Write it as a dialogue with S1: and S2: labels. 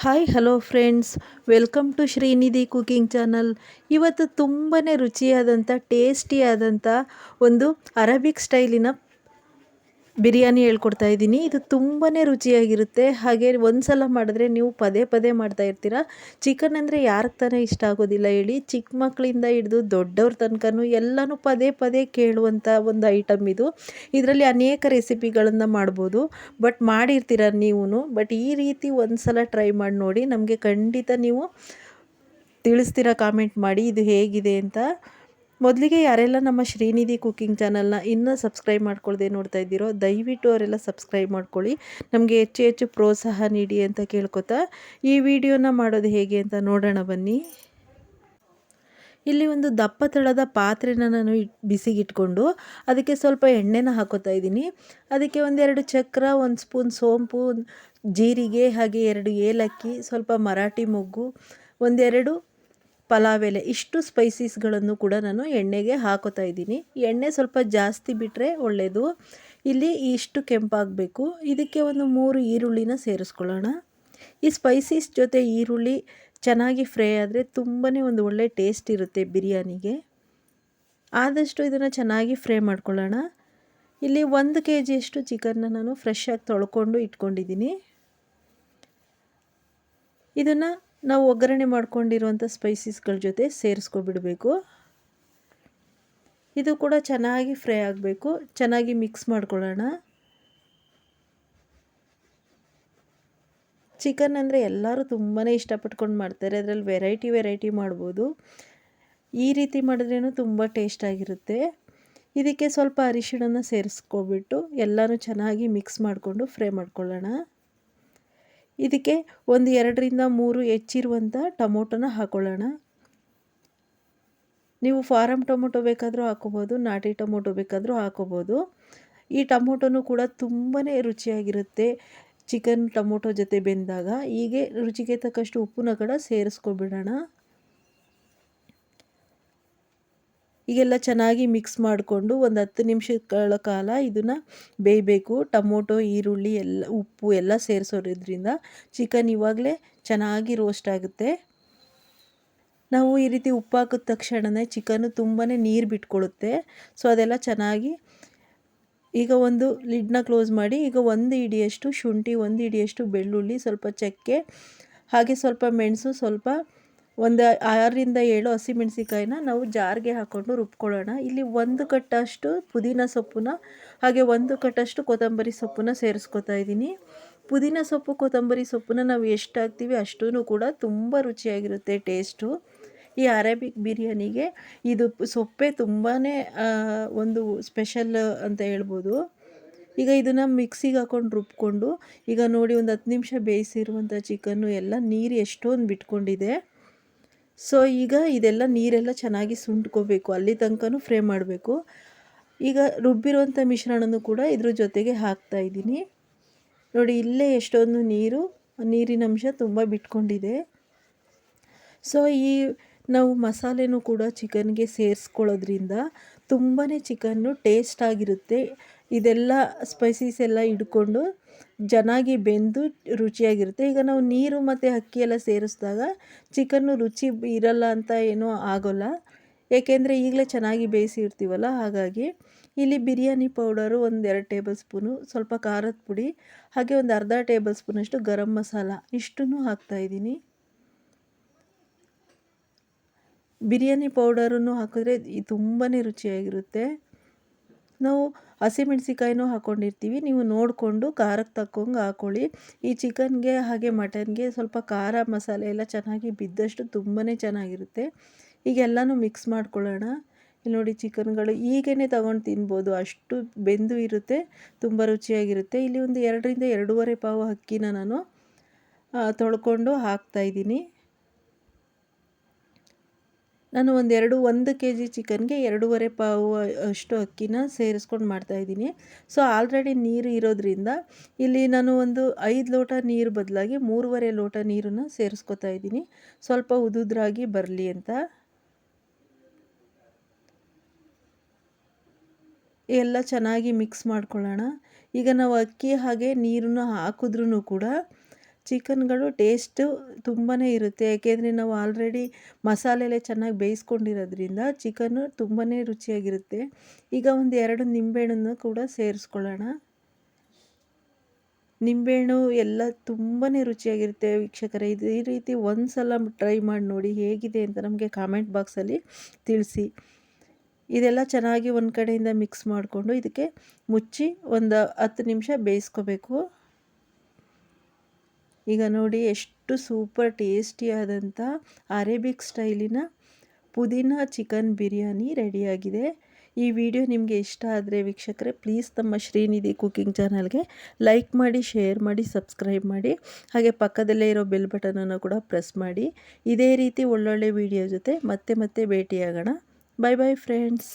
S1: Hi hello friends welcome to Srinidhi cooking channel ಇವತ್ತು ತುಂಬಾ ರುಚಿಯಾದಂಥ ಟೇಸ್ಟಿಯಾದಂಥ ಒಂದು ಅರಬಿಕ್ ಸ್ಟೈಲಿನ ಬಿರಿಯಾನಿ ಹೇಳ್ಕೊಡ್ತಾ ಇದ್ದೀನಿ. ಇದು ತುಂಬಾ ರುಚಿಯಾಗಿರುತ್ತೆ. ಹಾಗೆ ಒಂದು ಸಲ ಮಾಡಿದ್ರೆ ನೀವು ಪದೇ ಪದೇ ಮಾಡ್ತಾ ಇರ್ತೀರ. ಚಿಕನ್ ಅಂದರೆ ಯಾರಿಗೆ ತಾನೇ ಇಷ್ಟ ಆಗೋದಿಲ್ಲ ಹೇಳಿ. ಚಿಕ್ಕ ಮಕ್ಕಳಿಂದ ಹಿಡಿದು ದೊಡ್ಡವ್ರ ತನಕನೂ ಎಲ್ಲನೂ ಪದೇ ಪದೇ ಕೇಳುವಂಥ ಒಂದು ಐಟಮ್ ಇದು. ಇದರಲ್ಲಿ ಅನೇಕ ರೆಸಿಪಿಗಳನ್ನು ಮಾಡ್ಬೋದು. ಬಟ್ ಮಾಡಿರ್ತೀರ ನೀವು ಬಟ್ ಈ ರೀತಿ ಒಂದು ಸಲ ಟ್ರೈ ಮಾಡಿ ನೋಡಿ. ನಮಗೆ ಖಂಡಿತ ನೀವು ತಿಳಿಸ್ತೀರ, ಕಾಮೆಂಟ್ ಮಾಡಿ. ಇದು ಹೇಗಿದೆ ಅಂತ. ಮೊದಲಿಗೆ ಯಾರೆಲ್ಲ ನಮ್ಮ ಶ್ರೀನಿಧಿ ಕುಕ್ಕಿಂಗ್ ಚಾನಲ್ನ ಇನ್ನೂ ಸಬ್ಸ್ಕ್ರೈಬ್ ಮಾಡ್ಕೊಳ್ಳದೆ ನೋಡ್ತಾ ಇದ್ದೀರೋ, ದಯವಿಟ್ಟು ಅವರೆಲ್ಲ ಸಬ್ಸ್ಕ್ರೈಬ್ ಮಾಡ್ಕೊಳ್ಳಿ. ನಮಗೆ ಹೆಚ್ಚು ಹೆಚ್ಚು ಪ್ರೋತ್ಸಾಹ ನೀಡಿ ಅಂತ ಕೇಳ್ಕೊತಾ, ಈ ವಿಡಿಯೋನ ಮಾಡೋದು ಹೇಗೆ ಅಂತ ನೋಡೋಣ ಬನ್ನಿ. ಇಲ್ಲಿ ಒಂದು ದಪ್ಪ ತಳದ ಪಾತ್ರೆನ ನಾನು ಬಿಸಿಗಿಟ್ಕೊಂಡು ಅದಕ್ಕೆ ಸ್ವಲ್ಪ ಎಣ್ಣೆನ ಹಾಕೋತಾ ಇದ್ದೀನಿ. ಅದಕ್ಕೆ ಒಂದೆರಡು ಚಕ್ರ, ಒಂದು ಸ್ಪೂನ್ ಸೋಂಪು, ಜೀರಿಗೆ, ಹಾಗೆ ಎರಡು ಏಲಕ್ಕಿ, ಸ್ವಲ್ಪ ಮರಾಠಿ ಮೊಗ್ಗು, ಒಂದೆರಡು ಪಲಾವ್ ಎಲೆ ಇಷ್ಟು ಸ್ಪೈಸೀಸ್ಗಳನ್ನು ಕೂಡ ನಾನು ಎಣ್ಣೆಗೆ ಹಾಕೋತಾ ಇದ್ದೀನಿ. ಎಣ್ಣೆ ಸ್ವಲ್ಪ ಜಾಸ್ತಿ ಬಿಟ್ಟರೆ ಒಳ್ಳೆಯದು ಇಲ್ಲಿ ಇಷ್ಟು ಕೆಂಪಾಗಬೇಕು. ಇದಕ್ಕೆ ಒಂದು ಮೂರು ಈರುಳ್ಳಿನ ಸೇರಿಸ್ಕೊಳ್ಳೋಣ. ಈ ಸ್ಪೈಸೀಸ್ ಜೊತೆ ಈರುಳ್ಳಿ ಚೆನ್ನಾಗಿ ಫ್ರೈ ಆದರೆ ತುಂಬಾ ಒಂದು ಒಳ್ಳೆ ಟೇಸ್ಟ್ ಇರುತ್ತೆ ಬಿರಿಯಾನಿಗೆ. ಆದಷ್ಟು ಇದನ್ನು ಚೆನ್ನಾಗಿ ಫ್ರೈ ಮಾಡ್ಕೊಳ್ಳೋಣ. ಇಲ್ಲಿ ಒಂದು ಕೆ ಜಿಯಷ್ಟು ಚಿಕನ್ನ ನಾನು ಫ್ರೆಶ್ ಆಗಿ ತೊಳ್ಕೊಂಡು ಇಟ್ಕೊಂಡಿದ್ದೀನಿ. ಇದನ್ನು ನಾವು ಒಗ್ಗರಣೆ ಮಾಡ್ಕೊಂಡಿರುವಂಥ ಸ್ಪೈಸಸ್ಗಳ ಜೊತೆ ಸೇರಿಸ್ಕೊಬಿಡಬೇಕು. ಇದು ಕೂಡ ಚೆನ್ನಾಗಿ ಫ್ರೈ ಆಗಬೇಕು. ಚೆನ್ನಾಗಿ ಮಿಕ್ಸ್ ಮಾಡ್ಕೊಳ್ಳೋಣ. ಚಿಕನ್ ಅಂದರೆ ಎಲ್ಲರೂ ತುಂಬಾ ಇಷ್ಟಪಟ್ಕೊಂಡು ಮಾಡ್ತಾರೆ. ಅದರಲ್ಲಿ ವೆರೈಟಿ ವೆರೈಟಿ ಮಾಡ್ಬೋದು. ಈ ರೀತಿ ಮಾಡಿದ್ರೇನು ತುಂಬ ಟೇಸ್ಟಾಗಿರುತ್ತೆ ಇದಕ್ಕೆ ಸ್ವಲ್ಪ ಅರಿಶಿಣನ ಸೇರಿಸ್ಕೊಬಿಟ್ಟು ಎಲ್ಲನೂ ಚೆನ್ನಾಗಿ ಮಿಕ್ಸ್ ಮಾಡಿಕೊಂಡು ಫ್ರೈ ಮಾಡ್ಕೊಳ್ಳೋಣ. ಇದಕ್ಕೆ ಒಂದು ಎರಡರಿಂದ ಮೂರು ಹೆಚ್ಚಿರುವಂಥ ಟೊಮೊಟೊನ ಹಾಕೊಳ್ಳೋಣ. ನೀವು ಫಾರಮ್ ಟೊಮೊಟೊ ಬೇಕಾದರೂ ಹಾಕೋಬೋದು, ನಾಟಿ ಟೊಮೊಟೊ ಬೇಕಾದರೂ ಹಾಕೋಬೋದು. ಈ ಟೊಮೊಟೊನೂ ಕೂಡ ತುಂಬಾ ರುಚಿಯಾಗಿರುತ್ತೆ ಚಿಕನ್ ಟೊಮೊಟೊ ಜೊತೆ ಬೆಂದಾಗ. ಹೀಗೆ ರುಚಿಗೆ ತಕ್ಕಷ್ಟು ಉಪ್ಪನ್ನ ಕೂಡ ಸೇರಿಸ್ಕೊಬಿಡೋಣ. ಈಗೆಲ್ಲ ಚೆನ್ನಾಗಿ ಮಿಕ್ಸ್ ಮಾಡಿಕೊಂಡು ಒಂದು ಹತ್ತು ನಿಮಿಷಗಳ ಕಾಲ ಇದನ್ನು ಬೇಯಬೇಕು. ಟೊಮೊಟೊ, ಈರುಳ್ಳಿ ಎಲ್ಲ, ಉಪ್ಪು ಎಲ್ಲ ಸೇರಿಸೋದ್ರಿಂದ ಚಿಕನ್ ಇವಾಗಲೇ ಚೆನ್ನಾಗಿ ರೋಸ್ಟ್ ಆಗುತ್ತೆ. ನಾವು ಈ ರೀತಿ ಉಪ್ಪು ಹಾಕಿದ ತಕ್ಷಣವೇ ಚಿಕನ್ನು ತುಂಬಾ ನೀರು ಬಿಟ್ಕೊಳ್ಳುತ್ತೆ ಸೊ ಅದೆಲ್ಲ ಚೆನ್ನಾಗಿ ಈಗ ಒಂದು ಲಿಡ್ನ ಕ್ಲೋಸ್ ಮಾಡಿ ಈಗ ಒಂದು ಇಡಿಯಷ್ಟು ಶುಂಠಿ, ಒಂದು ಇಡಿಯಷ್ಟು ಬೆಳ್ಳುಳ್ಳಿ ಸ್ವಲ್ಪ ಚಕ್ಕೆ, ಹಾಗೆ ಸ್ವಲ್ಪ ಮೆಣಸು ಸ್ವಲ್ಪ ಒಂದು ಆರರಿಂದ ಏಳು ಹಸಿಮೆಣ್ಸಿಕಾಯಿನ ನಾವು ಜಾರಿಗೆ ಹಾಕ್ಕೊಂಡು ರುಬ್ಕೊಳ್ಳೋಣ. ಇಲ್ಲಿ ಒಂದು ಕಟ್ಟಷ್ಟು ಪುದೀನ ಸೊಪ್ಪನ್ನ ಹಾಗೆ ಒಂದು ಕಟ್ಟಷ್ಟು ಕೊತ್ತಂಬರಿ ಸೊಪ್ಪನ್ನ ಸೇರಿಸ್ಕೊತಾ ಇದ್ದೀನಿ. ಪುದೀನ ಸೊಪ್ಪು, ಕೊತ್ತಂಬರಿ ಸೊಪ್ಪನ್ನ ನಾವು ಎಷ್ಟು ಹಾಕ್ತೀವಿ ಅಷ್ಟೂ ಕೂಡ ತುಂಬ ರುಚಿಯಾಗಿರುತ್ತೆ ಟೇಸ್ಟು. ಈ ಅರೇಬಿಕ್ ಬಿರಿಯಾನಿಗೆ ಇದು ಸೊಪ್ಪೆ ತುಂಬಾ ಒಂದು ಸ್ಪೆಷಲ್ ಅಂತ ಹೇಳ್ಬೋದು. ಈಗ ಇದನ್ನು ಮಿಕ್ಸಿಗೆ ಹಾಕ್ಕೊಂಡು ರುಬ್ಕೊಂಡು, ಈಗ ನೋಡಿ ಒಂದು ಹತ್ತು ನಿಮಿಷ ಬೇಯಿಸಿರುವಂಥ ಚಿಕನ್ನು ಎಲ್ಲ ನೀರು ಎಷ್ಟೊಂದು ಬಿಟ್ಕೊಂಡಿದೆ. ಸೊ ಈಗ ಇದೆಲ್ಲ ನೀರೆಲ್ಲ ಚೆನ್ನಾಗಿ ಸುಂಟ್ಕೋಬೇಕು. ಅಲ್ಲಿ ತನಕನೂ ಫ್ರೈ ಮಾಡಬೇಕು. ಈಗ ರುಬ್ಬಿರುವಂಥ ಮಿಶ್ರಣನೂ ಕೂಡ ಇದ್ರ ಜೊತೆಗೆ ಹಾಕ್ತಾ ಇದ್ದೀನಿ. ನೋಡಿ, ಇಲ್ಲೇ ಎಷ್ಟೊಂದು ನೀರು, ನೀರಿನ ಅಂಶ ತುಂಬ ಬಿಟ್ಕೊಂಡಿದೆ. ಸೊ ಈ ನಾವು ಮಸಾಲೆನೂ ಕೂಡ ಚಿಕನ್ಗೆ ಸೇರಿಸ್ಕೊಳ್ಳೋದ್ರಿಂದ ತುಂಬಾ ಚಿಕನ್ನು ಟೇಸ್ಟಾಗಿರುತ್ತೆ. ಇದೆಲ್ಲ ಸ್ಪೈಸೀಸ್ ಎಲ್ಲ ಹಿಡ್ಕೊಂಡು ಚೆನ್ನಾಗಿ ಬೆಂದು ರುಚಿಯಾಗಿರುತ್ತೆ. ಈಗ ನಾವು ನೀರು ಮತ್ತು ಅಕ್ಕಿ ಎಲ್ಲ ಸೇರಿಸಿದಾಗ ಚಿಕನ್ನು ರುಚಿ ಇರಲ್ಲ ಅಂತ ಏನೂ ಆಗೋಲ್ಲ. ಏಕೆಂದರೆ ಈಗಲೇ ಚೆನ್ನಾಗಿ ಬೇಯಿಸಿರ್ತೀವಲ್ಲ, ಹಾಗಾಗಿ ಇಲ್ಲಿ ಬಿರಿಯಾನಿ ಪೌಡರು ಒಂದು ಎರಡು ಟೇಬಲ್ ಸ್ಪೂನು, ಸ್ವಲ್ಪ ಖಾರದ ಪುಡಿ, ಹಾಗೆ ಒಂದು ಅರ್ಧ ಟೇಬಲ್ ಸ್ಪೂನಷ್ಟು ಗರಂ ಮಸಾಲ ಇಷ್ಟನ್ನು ಹಾಕ್ತಾಯಿದ್ದೀನಿ ಬಿರಿಯಾನಿ ಪೌಡರನ್ನು ಹಾಕಿದ್ರೆ ತುಂಬಾ ರುಚಿಯಾಗಿರುತ್ತೆ. ನಾವು ಹಸಿಮೆಣ್ಸಿಕಾಯಿನೂ ಹಾಕ್ಕೊಂಡಿರ್ತೀವಿ ನೀವು ನೋಡಿಕೊಂಡು ಖಾರಕ್ಕೆ ತಕ್ಕಂಗೆ ಹಾಕ್ಕೊಳ್ಳಿ ಈ ಚಿಕನ್ಗೆ ಹಾಗೆ ಮಟನ್ಗೆ ಸ್ವಲ್ಪ ಖಾರ ಮಸಾಲೆ ಎಲ್ಲ ಚೆನ್ನಾಗಿ ಬಿದ್ದಷ್ಟು ತುಂಬಾ ಚೆನ್ನಾಗಿರುತ್ತೆ. ಈಗ ಎಲ್ಲನೂ ಮಿಕ್ಸ್ ಮಾಡ್ಕೊಳ್ಳೋಣ. ಇಲ್ಲಿ ನೋಡಿ ಚಿಕನ್ಗಳು ಈಗೇ ತಗೊಂಡು ತಿನ್ಬೋದು. ಅಷ್ಟು ಬೆಂದು ಇರುತ್ತೆ, ತುಂಬ ರುಚಿಯಾಗಿರುತ್ತೆ. ಇಲ್ಲಿ ಒಂದು ಎರಡರಿಂದ ಎರಡೂವರೆ ಪಾವು ಅಕ್ಕಿನ ನಾನು ತೊಳ್ಕೊಂಡು ಹಾಕ್ತಾಯಿದ್ದೀನಿ ನಾನು ಒಂದೆರಡು ಒಂದು ಕೆ ಜಿ ಚಿಕನ್ಗೆ ಎರಡೂವರೆ ಪಾವು ಅಷ್ಟು ಅಕ್ಕಿನ ಸೇರಿಸ್ಕೊಂಡು ಮಾಡ್ತಾಯಿದ್ದೀನಿ ಸೊ ಆಲ್ರೆಡಿ ನೀರು ಇರೋದ್ರಿಂದ ಇಲ್ಲಿ ನಾನು ಒಂದು ಐದು ಲೋಟ ನೀರು ಬದಲಾಗಿ ಮೂರುವರೆ ಲೋಟ ನೀರನ್ನು ಸೇರಿಸ್ಕೊತಾ ಇದ್ದೀನಿ. ಸ್ವಲ್ಪ ಉದುದ್ರಾಗಿ ಬರಲಿ ಅಂತ. ಎಲ್ಲ ಚೆನ್ನಾಗಿ ಮಿಕ್ಸ್ ಮಾಡ್ಕೊಳ್ಳೋಣ. ಈಗ ನಾವು ಅಕ್ಕಿ ಹಾಗೆ ನೀರನ್ನು ಹಾಕಿದ್ರೂ ಕೂಡ ಚಿಕನ್ಗಳು ಟೇಸ್ಟು ತುಂಬಾ ಇರುತ್ತೆ. ಯಾಕೆಂದರೆ ನಾವು ಆಲ್ರೆಡಿ ಮಸಾಲೆಲೆ ಚೆನ್ನಾಗಿ ಬೇಯಿಸ್ಕೊಂಡಿರೋದ್ರಿಂದ ಚಿಕನ್ನು ತುಂಬಾ ರುಚಿಯಾಗಿರುತ್ತೆ. ಈಗ ಒಂದು ಎರಡು ನಿಂಬೆಹಣ್ಣನ್ನು ಕೂಡ ಸೇರಿಸ್ಕೊಳ್ಳೋಣ. ನಿಂಬೆಹಣ್ಣು ಎಲ್ಲ ತುಂಬಾ ರುಚಿಯಾಗಿರುತ್ತೆ ವೀಕ್ಷಕರೇ. ಇದು ಈ ರೀತಿ ಒಂದು ಸಲ ಟ್ರೈ ಮಾಡಿ ನೋಡಿ ಹೇಗಿದೆ ಅಂತ ನಮಗೆ ಕಾಮೆಂಟ್ ಬಾಕ್ಸಲ್ಲಿ ತಿಳಿಸಿ. ಇದೆಲ್ಲ ಚೆನ್ನಾಗಿ ಒಂದು ಕಡೆಯಿಂದ ಮಿಕ್ಸ್ ಮಾಡಿಕೊಂಡು ಇದಕ್ಕೆ ಮುಚ್ಚಿ ಒಂದು ಹತ್ತು ನಿಮಿಷ ಬೇಯಿಸ್ಕೋಬೇಕು. ಈಗ ನೋಡಿ ಎಷ್ಟು ಸೂಪರ್ ಟೇಸ್ಟಿಯಾದಂಥ ಅರೇಬಿಕ್ ಸ್ಟೈಲಿನ ಪುದೀನ ಚಿಕನ್ ಬಿರಿಯಾನಿ ರೆಡಿಯಾಗಿದೆ. ಈ ವಿಡಿಯೋ ನಿಮಗೆ ಇಷ್ಟ ಆದರೆ ವೀಕ್ಷಕರೇ ಪ್ಲೀಸ್ ನಮ್ಮ ಶ್ರೀನಿಧಿ ಕುಕ್ಕಿಂಗ್ ಚಾನಲ್ಗೆ ಲೈಕ್ ಮಾಡಿ ಶೇರ್ ಮಾಡಿ ಸಬ್ಸ್ಕ್ರೈಬ್ ಮಾಡಿ. ಹಾಗೆ ಪಕ್ಕದಲ್ಲೇ ಇರೋ ಬೆಲ್ ಬಟನನ್ನು ಕೂಡ ಪ್ರೆಸ್ ಮಾಡಿ. ಇದೇ ರೀತಿ ಒಳ್ಳೊಳ್ಳೆ ವಿಡಿಯೋ ಜೊತೆ ಮತ್ತೆ ಮತ್ತೆ ಭೇಟಿಯಾಗೋಣ. ಬಾಯ್ ಬಾಯ್ ಫ್ರೆಂಡ್ಸ್